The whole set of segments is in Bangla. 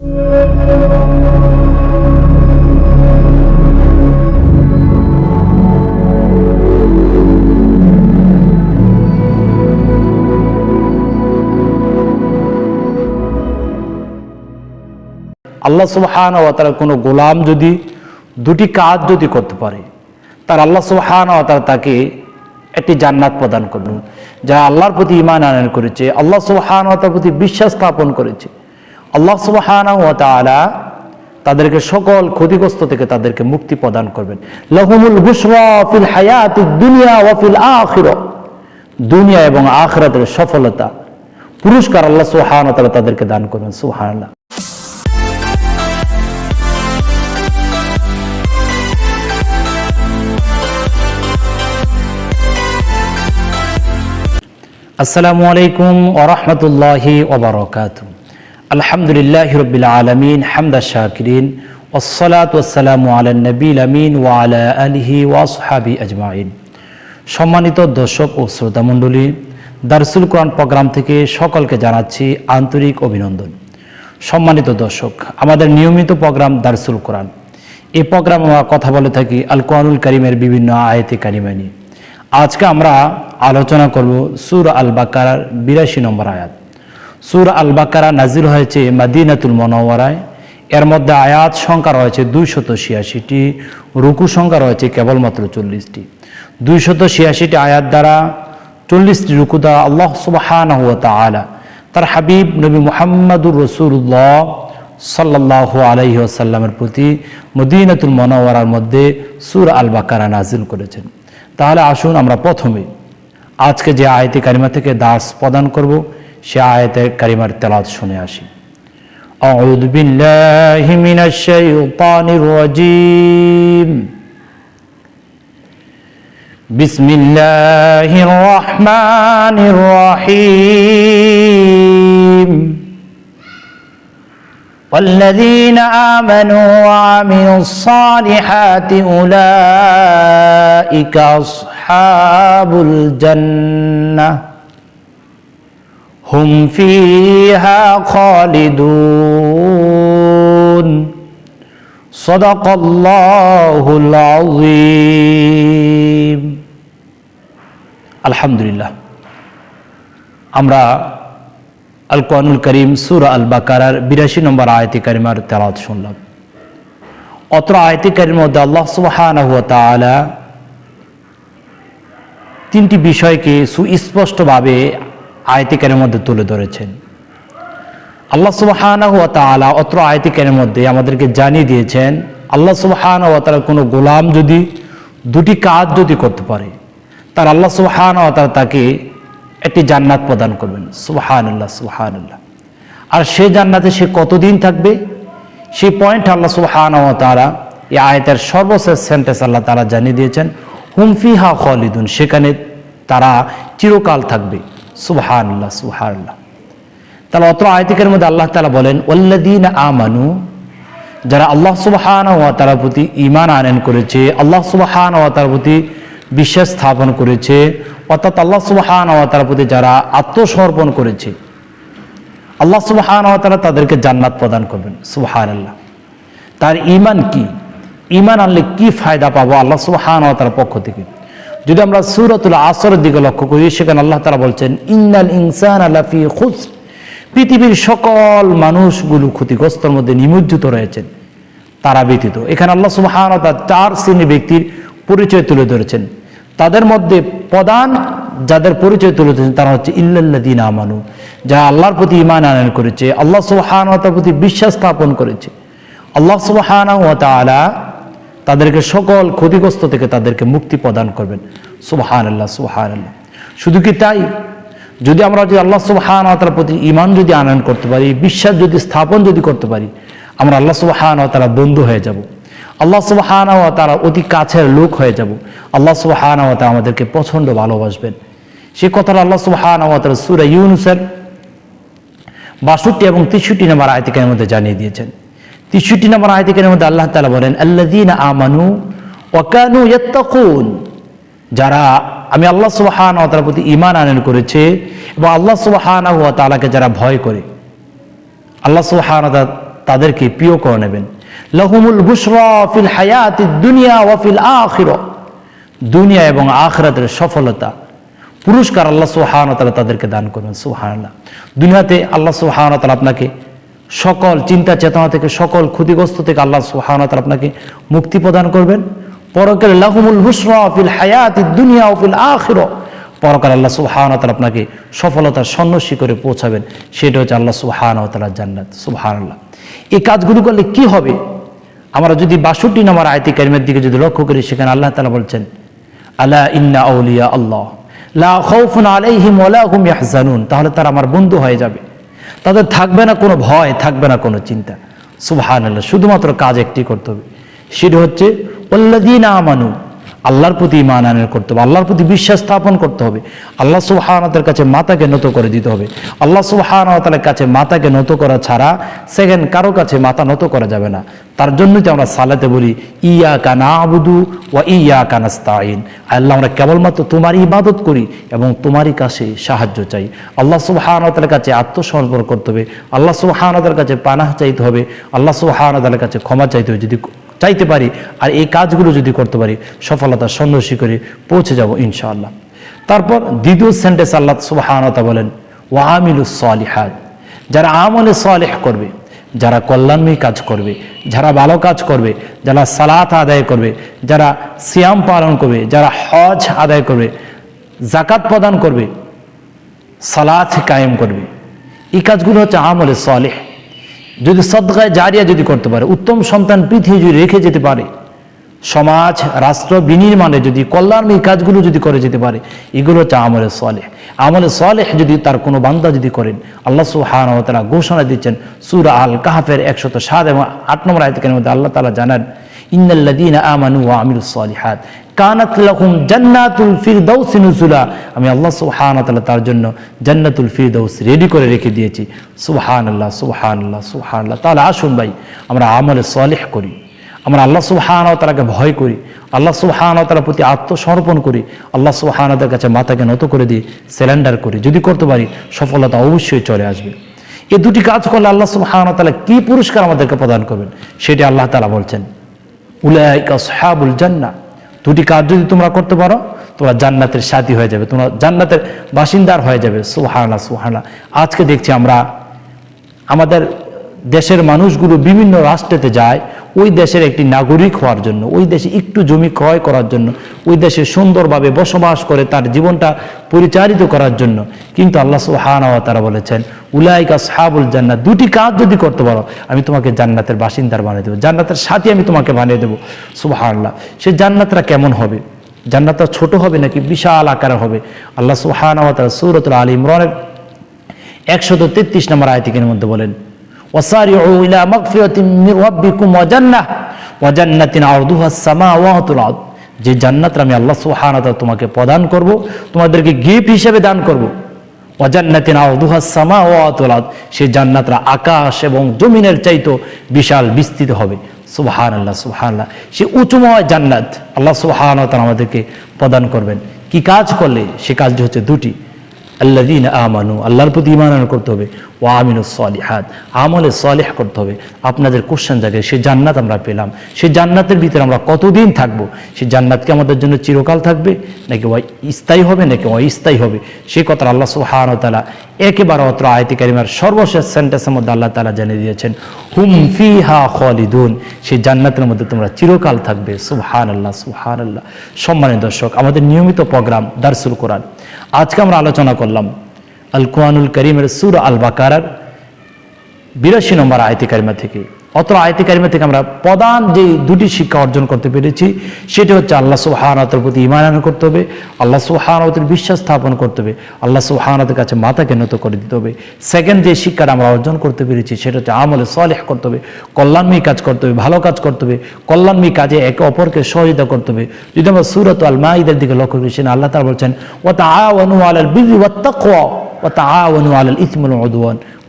আল্লাহ সুবহান ও তার কোনো গোলাম যদি, দুটি কাজ যদি করতে পারে, তার আল্লাহ সুবহান ও তারা তাকে একটি জান্নাত প্রদান করবেন। যারা আল্লাহর প্রতি ইমান আনয়ন করেছে, আল্লাহ সুবহান ও তার প্রতি বিশ্বাস স্থাপন করেছে। আল্লাহ সুবহান তাদেরকে সকল ক্ষতিগ্রস্ত থেকে তাদেরকে মুক্তি প্রদান করবেন। লহুমুল বুশরা ফিল হায়াতিদ দুনিয়া ওয়া ফিল আখিরাহ দুনিয়া এবং আখরাতের সফলতা, পুরস্কার আল্লাহ সুবহান ও তাদেরকে দান করবেন, সুবহানাল্লাহ। আসসালামু আলাইকুম ওরহমতুল্লাহি ওবরকাত আলহামদুলিল্লাহ রবিল আলমিন হামদা শাকিরিন ওসলাত ওসালামু আলা নবীল আমিন ওয়ালা আলিহি ওয়াসহাবি আজমাইন। সম্মানিত দর্শক ও শ্রোতামণ্ডলী দারসুল কোরআন প্রোগ্রাম থেকে সকলকে জানাচ্ছি আন্তরিক অভিনন্দন। সম্মানিত দর্শক, আমাদের নিয়মিত প্রোগ্রাম দারসুল কোরআন। এই প্রোগ্রাম আমরা কথা বলে থাকি আল কোরআনুল করিমের বিভিন্ন আয়তে কারিমা নিয়ে। আজকে আমরা আলোচনা করব সুর আল বাকারার বিরাশি নম্বর আয়াত। সুর আল বাকারা নাজিল হয়েছে মাদিনাতুল মনোয়ারায় এর মধ্যে আয়াত সংখ্যা রয়েছে দুইশত ছিয়াশিটি, রুকু সংখ্যা রয়েছে কেবলমাত্র চল্লিশটি। দুইশত ছিয়াশিটি আয়াত দ্বারা চল্লিশটি রুকু দ্বারা আল্লাহ সুবাহান আলা তার হাবিব নবী মুহাম্মাদুর রসুল্লাহ সাল্লাহ আলাইহি আসাল্লামের প্রতি মদিনাতুল মনোয়ারার মধ্যে সুর আল বাকারা নাজিল করেছেন। তাহলে আসুন আমরা প্রথমে আজকে যে আয়তে কারিমা থেকে দাস প্রদান করব সে আয়তে কারিমার তেলাত শুনে আসি أعوذ بالله من الشيطان الرجيم بسم الله الرحمن الرحيم والذين آمنوا وعملوا الصالحات أولئك أصحاب الجنة হুম ফিহা খালিদুন। সদাকাল্লাহুল আযীম। আলহামদুলিল্লাহ। আমরা আল কোরআনুল করিম সূরা আল বাকারার 82 নম্বর আয়াতে কারিমার তেলাওয়াত শুনলাম। অত্র আয়াতে কারিমার মধ্যে আল্লাহ সুবহানাহু ওয়া তাআলা তিনটি বিষয়কে সুস্পষ্টভাবে আয়তিকারের মধ্যে তুলে ধরেছেন। আল্লাহ সুবহানাহু ওয়া তাআলা অত্র আয়তিকারের মধ্যে আমাদেরকে জানিয়ে দিয়েছেন, আল্লাহ সুবহানাহু ওয়া কোনো গোলাম যদি দুটি কাজ যদি করতে পারে, তার আল্লাহ সুবহানাহু ওয়া তাআলা তাকে একটি জান্নাত প্রদান করবেন। সুবহানাল্লাহ সুবহানাল্লাহ। আর সে জান্নাতে সে কতদিন থাকবে? সেই পয়েন্ট আল্লাহ সুবহানাহু ওয়া তাআলা এই আয়াতের সর্বশেষ সেন্টেন্স আল্লাহ তাআলা জানিয়ে দিয়েছেন, হুম ফিহা খালিদুন সেখানে তারা চিরকাল থাকবে। সুবহানাল্লাহ সুবহানাল্লাহ। তাহলে অত আয়তিকের মধ্যে আল্লাহ তাআলা বলেন, ওয়াল্লাযীন আমানু, যারা আল্লাহ সুবহানাহু ওয়া তাআলার প্রতি ঈমান আনয়ন করেছে, আল্লাহ সুবহানাহু ওয়া তাআলার প্রতি বিশ্বাস স্থাপন করেছে, অর্থাৎ আল্লাহ সুবহানাহু ওয়া তাআলার প্রতি যারা আত্মসমর্পণ করেছে, আল্লাহ সুবহানাহু ওয়া তাআলা তাদেরকে জান্নাত প্রদান করবেন, সুবহানাল্লাহ। তার ঈমান কি? ঈমান আনলে কি ফায়দা পাবো আল্লাহ সুবহানাহু ওয়া তাআলার পক্ষ থেকে? যদি আমরা সূরাতুল আসরের দিকে লক্ষ্য করি, সেখানে আল্লাহ তাআলা বলছেন, ইন্নাল ইনসানা লাফি খুসর। পৃথিবীর সকল মানুষগুলো ক্ষতিগ্রস্তর মধ্যে নিমজ্জিত রয়েছেন, তারা ব্যতীত। এখানে আল্লাহ সুবহানাহু ওয়া চার শ্রেণির ব্যক্তির পরিচয় তুলে ধরেছেন। তাদের মধ্যে প্রধান যাদের পরিচয় তুলে ধরেছেন, তারা হচ্ছে ইল্লাল্লাযীনা আমানু, যারা আল্লাহর প্রতি ইমান আনয়ন করেছে, আল্লাহ তাআলার প্রতি বিশ্বাস স্থাপন করেছে। আল্লাহ তাআলা তাদেরকে সকল ক্ষতিগ্রস্ত থেকে তাদেরকে মুক্তি প্রদান করবেন। সুবহানাল্লাহ সুবহানাল্লাহ। শুধু কি তাই? যদি আমরা যদি আল্লাহ সুবহানাহু ওয়া প্রতি ইমান যদি আনয়ন করতে পারি, বিশ্বাস যদি স্থাপন যদি করতে পারি, আমরা আল্লাহ সুবহানাহু ওয়া তাআলা বন্ধু হয়ে যাব। আল্লাহ সুবহানাহু ওয়া তাআলা অতি কাছের লোক হয়ে যাব। আল্লাহ সুবহানাহু ওয়া তাআলা আমাদেরকে প্রচণ্ড ভালোবাসবেন। সে কথাটা আল্লাহ সুবহানাহু ওয়া তাআলা সূরা ইউনুসের বাষট্টি এবং তেষট্টি নম্বর আয়তিকের মধ্যে জানিয়ে দিয়েছেন। তেষট্টি নম্বর আয়তিকের মধ্যে আল্লাহ তালা বলেন, আল্লাযীনা আমানু ওয়া কানু ইয়াত্তাকুন। যারা আমি আল্লাহ সুবহানাহু ওয়া তাআলার প্রতি ইমান আনয়ন করেছে এবং আল্লাহ সুবহানাহু ওয়া তালাকে যারা ভয় করে, আল্লাহ তাআলা তাদেরকে প্রিয় করে নেবেন। লহুমুল বুশরা ফিল হায়াতি দুনিয়া ওয়া ফিল আখিরা। দুনিয়া এবং আখরাতের সফলতা, পুরস্কার আল্লাহ সুহান তালা তাদেরকে দান করবেন সুহানাল্লাহ দুনিয়াতে আল্লাহ সুহান তালা আপনাকে সকল চিন্তা চেতনা থেকে, সকল ক্ষতিগ্রস্ত থেকে আল্লাহ সুহান তালা আপনাকে মুক্তি প্রদান করবেন। পরকালে লাহুমুল বুসরা ফিল হায়াতি দুনিয়া ফিল আখিরা। পরকাল আল্লাহ সুবহান তালা আপনাকে সফলতার সন্ন্যাসী করে পৌঁছাবেন। সেটা হচ্ছে আল্লাহ সুবহান তালা জান্নাত। সুবহান আল্লাহ এই কাজগুলো করলে কি হবে? আমরা যদি বাষট্টি নম্বর আয়তি কারিমের দিকে যদি লক্ষ্য করি, সেখানে আল্লাহ তালা বলছেন আল্লাহ ইন্না আউলিয়া আল্লাহ। লা খাউফুন আলাইহিম ওয়ালা হুম ইয়াহজানুন। তাহলে তারা আমার বন্ধু হয়ে যাবে। তাদের থাকবে না কোনো ভয়, থাকবে না কোনো চিন্তা। সুবহানাল্লাহ, শুধুমাত্র কাজ একটি করতে হবে। সেটি হচ্ছে আমানু আল্লাহর প্রতি ইমান আনের করতে হবে, আল্লাহর প্রতি বিশ্বাস স্থাপন করতে হবে। আল্লাহ সুবাহানতের কাছে মাতাকে নত করে দিতে হবে। আল্লাহ সুবাহানতালের কাছে মাতাকে নত করা ছাড়া সেকেন্ড কারও কাছে মাথা নত করা যাবে না। তার জন্যই তো আমরা সালাতে বলি ইয়া কানা আবুদু ওয়া ইয়া কানাস্তাইন আল্লাহ, আমরা কেবলমাত্র তোমার ইবাদত করি এবং তোমারই কাছে সাহায্য চাই। আল্লাহ সুবাহানতালের কাছে আত্মসমর্পণ করতে হবে। আল্লাহ সুবাহানতার কাছে পানাহ চাইতে হবে। আল্লাহ সুবাহানতালের কাছে ক্ষমা চাইতে হবে। যদি চাইতে পারি আর এই কাজগুলো যদি করতে পারি, সফলতা সন্ন্যাসী করে পৌঁছে যাব ইনশাআল্লাহ। তারপর দ্বিতীয় সেন্টেন্স আল্লাহ সুবাহানতা বলেন ওয়ামিলুস সালিহাত যারা আমলে সালেহ করবে, যারা কল্যাণময়ী কাজ করবে, যারা ভালো কাজ করবে, যারা সালাত আদায় করবে, যারা সিয়াম পালন করবে, যারা হজ আদায় করবে জাকাত প্রদান করবে, সালাত কায়েম করবে। এই কাজগুলো হচ্ছে আমলে সালেহ। যদি সদগায় জারিয়া যদি করতে পারে, উত্তম সন্তান পৃথিবী যদি রেখে যেতে পারে, সমাজ, রাষ্ট্র বিনির্মাণে যদি কল্যাণময়ী কাজগুলো যদি করে যেতে পারে, এগুলো হচ্ছে আমলে সলেহ। আমলে সলেহ যদি তার কোনো বান্দা যদি করেন, আল্লাহ সুহান তারা ঘোষণা দিচ্ছেন, সুরা আল কাহাফের একশত সাত এবং আট নম্বর আয়তকের মধ্যে আল্লাহ তালা জানান ইন্নাল্লাদিন আমানু ওয়া আমিলুস সালিহাত। কানাত লাহুম জান্নাতুল ফিরদাউস নুজুলা। আমি আল্লাহ সুবহানাহু তাআলা তার জন্য জান্নাতুল ফিরদাউস রেডি করে রেখে দিয়েছি। সুবহানাল্লাহ সুবহানাল্লাহ সুবহানাল্লাহ। তাহলে আসুন ভাই, আমরা আমলে সালেহ করি। আমরা আল্লাহ সুবহানাহু তাআলাকে ভয় করি। আল্লাহ সুবহানাহু তাআলার প্রতি আত্মসমর্পণ করি। আল্লাহ সুবহানাহু কাছে মাথাকে নত করে দিই সিলিন্ডার করি। যদি করতে পারি, সফলতা অবশ্যই চলে আসবে। এই দুটি কাজ করলে আল্লাহ সুবহানাহু তাআলা কি পুরস্কার আমাদেরকে প্রদান করবেন? সেটি আল্লাহ তাআলা বলছেন, উলাইকা আসহাবুল জান্নাহ। দুটি কাজ যদি তোমরা করতে পারো, তোমরা জান্নাতের সাথী হয়ে যাবে, তোমরা জান্নাতের বাসিন্দার হয়ে যাবে। সুহানা সুহানা আজকে দেখছি আমরা আমাদের দেশের মানুষগুলো বিভিন্ন রাষ্ট্রেতে যায়, ওই দেশের একটি নাগরিক হওয়ার জন্য, ওই দেশে একটু জমি ক্রয় করার জন্য, ওই দেশে সুন্দরভাবে বসবাস করে তার জীবনটা পরিচালিত করার জন্য। কিন্তু আল্লাহ সুহানা তারা বলেছেন উলাইকা সাহাবুল জান্নাত। দুটি কাজ যদি করতে পারো, আমি তোমাকে জান্নাতের বাসিন্দার বানিয়ে দেবো। জান্নাতের সাথে আমি তোমাকে বানিয়ে দেবো। সুবাহ সে জান্নাতরা কেমন হবে? জান্নাতটা ছোট হবে নাকি বিশাল আকারে হবে? আল্লাহ সুহানা সুরতুল আলী ইমরানের একশত তেত্রিশ নম্বর আয়তিকের মধ্যে বলেন যে জান্নাত আমি আল্লাহ সুবহানাহু তোমাকে প্রদান করব, তোমাদেরকে গিফট হিসেবে দান করব। ওয়াজান্নাতিন আউদুহা সামা ও আতলাদ সে জান্নাতরা আকাশ এবং জমিনের চাইতো বিশাল বিস্তৃত হবে। সুহান আল্লাহ সুহান আল্লাহ সে উঁচুময় জান্নাত আল্লাহ সুহান তারা আমাদেরকে প্রদান করবেন। কি কাজ করলে? সে কাজটি হচ্ছে দুটি। আল্লাদিন আমানু, আল্লাহর প্রতি ইমান করতে হবে। ও আমিনু সলিহাত, আমলে সলেহ করতে হবে। আপনাদের কোশ্চেন জায়গায় সে জান্নাত আমরা পেলাম। সেই জান্নাতের ভিতরে আমরা কতদিন থাকব? সেই জান্নাতকে আমাদের জন্য চিরকাল থাকবে? নাকি ওই স্থায়ী হবে, নাকি ও অস্থায়ী হবে? সে কথা আল্লাহ সুহান তালা একেবারে অত্র আয়তি কারিমার সর্বশেষ সেন্টেন্সের মধ্যে আল্লাহ তালা জানিয়ে দিয়েছেন, হুম ফি হা খলিদুন সেই জান্নাতের মধ্যে তোমরা চিরকাল থাকবে। সুবহান আল্লাহ সুবহান আল্লাহ সম্মানিত দর্শক, আমাদের নিয়মিত প্রোগ্রাম দারসুল কোরআন। আজকে আমরা আলোচনা করলাম আল কোয়ানুল করিমের সুর আল বাকারার বিরাশি নম্বর আয়তি কারিমা থেকে। অত আয়তি কারিমা থেকে আমরা প্রধান যে দুটি শিক্ষা অর্জন করতে পেরেছি, সেটি হচ্ছে আল্লাহ সুহানতের প্রতি ইমান করতে হবে, আল্লাহ সুহানতের বিশ্বাস স্থাপন করতে হবে, আল্লাহ সুহানতের কাছে মাথাকে নত করে দিতে হবে। সেকেন্ড যে শিক্ষাটা আমরা অর্জন করতে পেরেছি, সেটা হচ্ছে আমলে সলেহ করতে হবে, কল্যাণময়ী কাজ করতে হবে, ভালো কাজ করতে হবে, কল্যাণময়ী কাজে একে অপরকে সহযোগিতা করতে হবে। যদি আমরা সুরত আল মাইদের দিকে লক্ষ্য করি, সেখানে আল্লাহ তারা বলছেন ও তা আলাল বিরি ওয়া তাকওয়া, ওয়া আলাল ইসমুল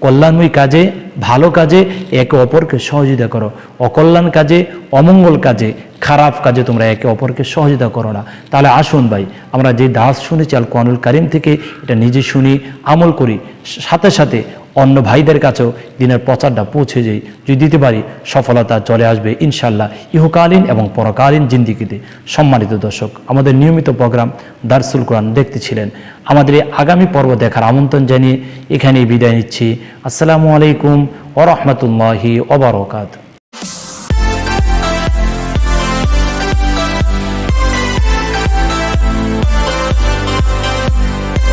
কল্যাণময়ী কাজে, ভালো কাজে, একে অপরকে সহযোগিতা করো। অকল্যাণ কাজে, অমঙ্গল কাজে, খারাপ কাজে তোমরা একে অপরকে সহযোগিতা করো না। তাহলে আসুন ভাই, আমরা যে দাস শুনেছি আল কোয়ানুল কারিম থেকে, এটা নিজে শুনি, আমল করি। সাথে সাথে অন্য ভাইদের কাছেও দিনের প্রচারটা পৌঁছে যাই। যদি দিতে পারি, সফলতা চলে আসবে ইনশাল্লাহ। ইহকালীন এবং পরকালীন জিন্দিগিতে। সম্মানিত দর্শক, আমাদের নিয়মিত প্রোগ্রাম দারসুল কোরআন দেখতেছিলেন। আমাদের আগামী পর্ব দেখার আমন্ত্রণ জানিয়ে এখানেই বিদায় নিচ্ছি। আসসালামু আলাইকুম ওরহমতুল্লাহি ওবরকাত